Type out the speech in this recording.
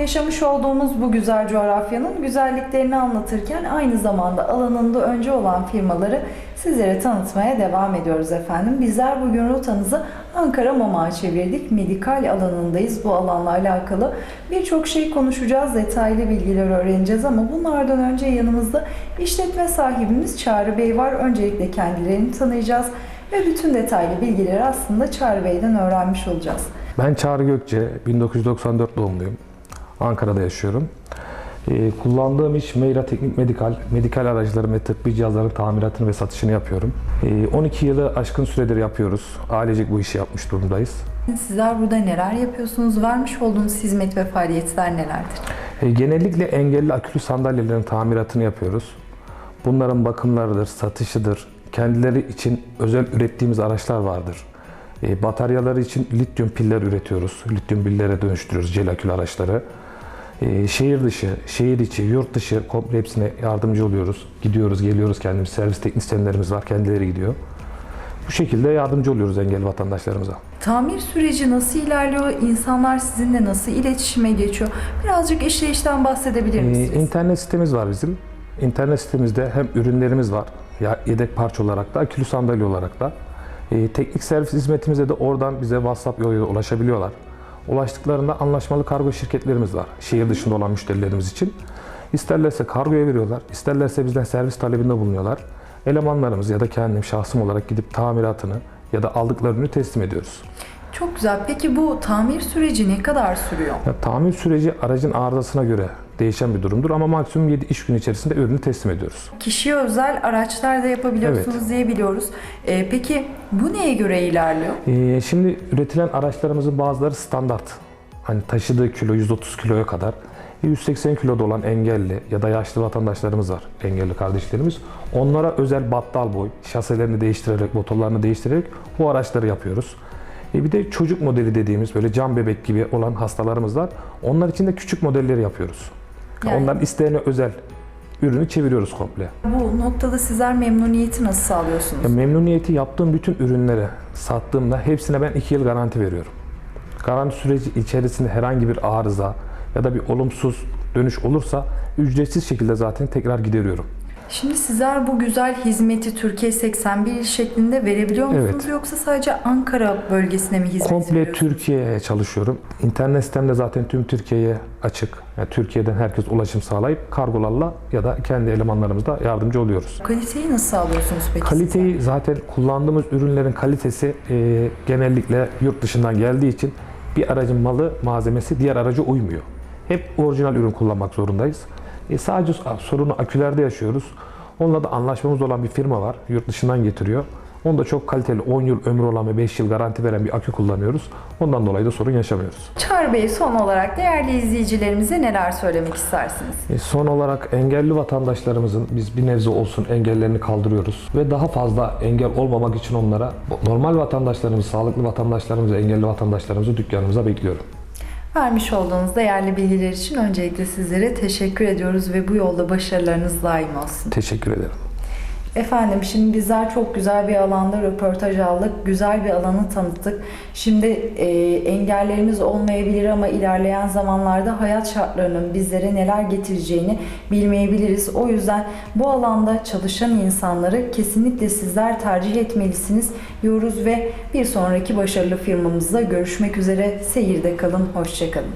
Yaşamış olduğumuz bu güzel coğrafyanın güzelliklerini anlatırken aynı zamanda alanında önce olan firmaları sizlere tanıtmaya devam ediyoruz efendim. Bizler bugün rotamızı Ankara Mama'a çevirdik. Medikal alanındayız. Bu alanla alakalı birçok şey konuşacağız, detaylı bilgiler öğreneceğiz ama bunlardan önce yanımızda işletme sahibimiz Çağrı Bey var. Öncelikle kendilerini tanıyacağız ve bütün detaylı bilgileri aslında Çağrı Bey'den öğrenmiş olacağız. Ben Çağrı Gökçe, 1994 doğumluyum. Ankara'da yaşıyorum. Ee, kullandığım iş Meyra Teknik Medikal, medikal araçların ve tıbbi cihazların tamiratını ve satışını yapıyorum. Ee, 12 yılı aşkın süredir yapıyoruz. Ailecek bu işi yapmış durumdayız. Sizler burada neler yapıyorsunuz? Vermiş olduğunuz hizmet ve faaliyetler nelerdir? Ee, genellikle engelli akülü sandalyelerin tamiratını yapıyoruz. Bunların bakımlarıdır, satışıdır. Kendileri için özel ürettiğimiz araçlar vardır. Ee, bataryaları için lityum piller üretiyoruz. Lityum pillere dönüştürüyoruz jel akülü araçları. Ee, şehir dışı, şehir içi, yurt dışı komple hepsine yardımcı oluyoruz. Gidiyoruz, geliyoruz kendimiz. Servis teknisyenlerimiz var, kendileri gidiyor. Bu şekilde yardımcı oluyoruz engelli vatandaşlarımıza. Tamir süreci nasıl ilerliyor? İnsanlar sizinle nasıl iletişime geçiyor? Birazcık işleyişten bahsedebilir Ee, misiniz? internet sitemiz var bizim. İnternet sitemizde hem ürünlerimiz var, ya yedek parça olarak da, akülü sandalye olarak da. Ee, teknik servis hizmetimize de oradan bize WhatsApp yoluyla ulaşabiliyorlar. Ulaştıklarında anlaşmalı kargo şirketlerimiz var, şehir dışında olan müşterilerimiz için. İsterlerse kargoya veriyorlar, isterlerse bizden servis talebinde bulunuyorlar. Elemanlarımız ya da kendim şahsım olarak gidip tamiratını ya da aldıkları ürünü teslim ediyoruz. Çok güzel. Peki bu tamir süreci ne kadar sürüyor? Ya, tamir süreci aracın arızasına göre değişen bir durumdur ama maksimum 7 iş günü içerisinde ürünü teslim ediyoruz. Kişiye özel araçlar da yapabiliyorsunuz diye biliyoruz. Ee, peki bu neye göre ilerliyor? Ee, şimdi üretilen araçlarımızın bazıları standart. Hani taşıdığı kilo 130 kiloya kadar. 180 kiloda olan engelli ya da yaşlı vatandaşlarımız var, engelli kardeşlerimiz. Onlara özel battal boy, şaselerini değiştirerek, motorlarını değiştirerek bu araçları yapıyoruz. E bir de çocuk modeli dediğimiz böyle cam bebek gibi olan hastalarımız var. Onlar için de küçük modelleri yapıyoruz. Yani- Onların isteğine özel ürünü çeviriyoruz komple. Bu noktada sizler memnuniyeti nasıl sağlıyorsunuz? Ya memnuniyeti yaptığım bütün ürünlere sattığımda hepsine ben 2 yıl garanti veriyorum. Garanti süreci içerisinde herhangi bir arıza ya da bir olumsuz dönüş olursa ücretsiz şekilde zaten tekrar gideriyorum. Şimdi sizler bu güzel hizmeti Türkiye 81 il şeklinde verebiliyor musunuz? Evet. Yoksa sadece Ankara bölgesine mi hizmet Komple veriyorsunuz? Türkiye'ye çalışıyorum. İnternet sitemde zaten tüm Türkiye'ye açık. Yani Türkiye'den herkes ulaşım sağlayıp kargolarla ya da kendi elemanlarımızla yardımcı oluyoruz. Kaliteyi nasıl sağlıyorsunuz peki? Kaliteyi zaten kullandığımız ürünlerin kalitesi e, genellikle yurt dışından geldiği için bir aracın malı, malzemesi diğer araca uymuyor. Hep orijinal ürün kullanmak zorundayız. E, sadece sorunu akülerde yaşıyoruz. Onunla da anlaşmamız olan bir firma var. Yurt dışından getiriyor. Onda çok kaliteli 10 yıl ömrü olan ve 5 yıl garanti veren bir akü kullanıyoruz. Ondan dolayı da sorun yaşamıyoruz. Çağrı Bey son olarak değerli izleyicilerimize neler söylemek istersiniz? E, Son olarak engelli vatandaşlarımızın biz bir nebze olsun engellerini kaldırıyoruz ve daha fazla engel olmamak için onlara normal vatandaşlarımız, sağlıklı vatandaşlarımızı, engelli vatandaşlarımızı dükkanımıza bekliyorum. Vermiş olduğunuz değerli bilgiler için öncelikle sizlere teşekkür ediyoruz ve bu yolda başarılarınız daim olsun. Teşekkür ederim. Efendim şimdi bizler çok güzel bir alanda röportaj aldık. Güzel bir alanı tanıttık. Şimdi e, engellerimiz olmayabilir ama ilerleyen zamanlarda hayat şartlarının bizlere neler getireceğini bilmeyebiliriz. O yüzden bu alanda çalışan insanları kesinlikle sizler tercih etmelisiniz diyoruz ve bir sonraki başarılı firmamızda görüşmek üzere. Seyirde kalın, hoşçakalın.